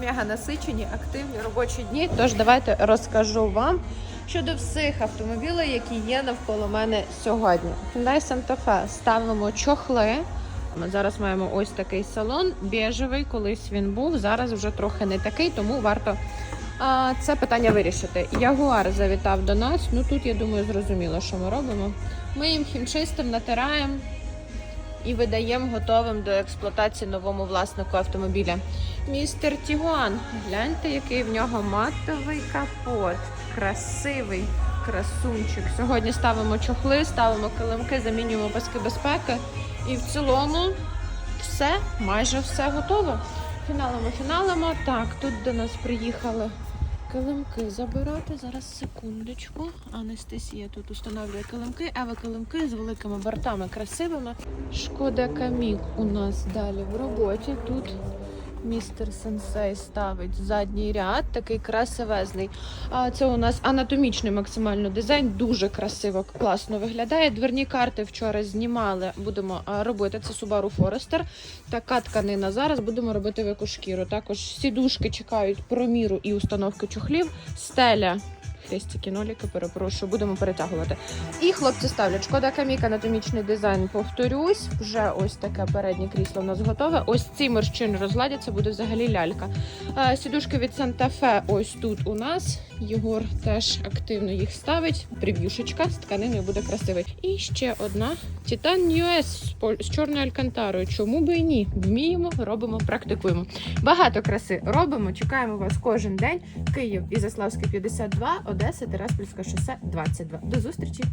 мега насичені, активні робочі дні. Тож давайте розкажу вам щодо всіх автомобілів, які є навколо мене сьогодні. Hyundai Santa Fe ставимо чохли. Ми зараз маємо ось такий салон, біжевий, колись він був. Зараз вже трохи не такий, тому варто а, це питання вирішити. Ягуар завітав до нас. Ну тут я думаю, зрозуміло, що ми робимо. Ми їм хімчистим, натираємо і видаємо готовим до експлуатації новому власнику автомобіля. Містер Тігуан, гляньте, який в нього матовий капот. Красивий красунчик. Сьогодні ставимо чохли, ставимо килимки, замінюємо паски безпеки. І в цілому все, майже все готово. Фіналимо, фіналимо. Так, тут до нас приїхали килимки забирати. Зараз секундочку. Анестезія тут установлює килимки, Ева килимки з великими бортами красивими. Шкода Камік у нас далі в роботі. Тут містер Сенсей ставить задній ряд, такий красивезний. А це у нас анатомічний максимально дизайн, дуже красиво, класно виглядає. Дверні карти вчора знімали. Будемо робити це Subaru Forester. Така тканина. Зараз будемо робити вику шкіру. Також сідушки чекають проміру і установки чохлів. Стеля. Хрестики, ноліки, перепрошую, будемо перетягувати. І хлопці ставлять шкода камік, анатомічний дизайн. Повторюсь, вже ось таке переднє крісло у нас готове. Ось ці морщини розладяться, буде взагалі лялька. Е, Сідушки від Санта-Фе ось тут у нас. Єгор теж активно їх ставить. прив'юшечка з тканиною буде красивий. І ще одна Titan US з чорною алькантарою. Чому би і ні? Вміємо, робимо, практикуємо. Багато краси робимо. Чекаємо вас кожен день. Київ Ізяславський 52, Одеса, Тераспільське шосе 22. До зустрічі!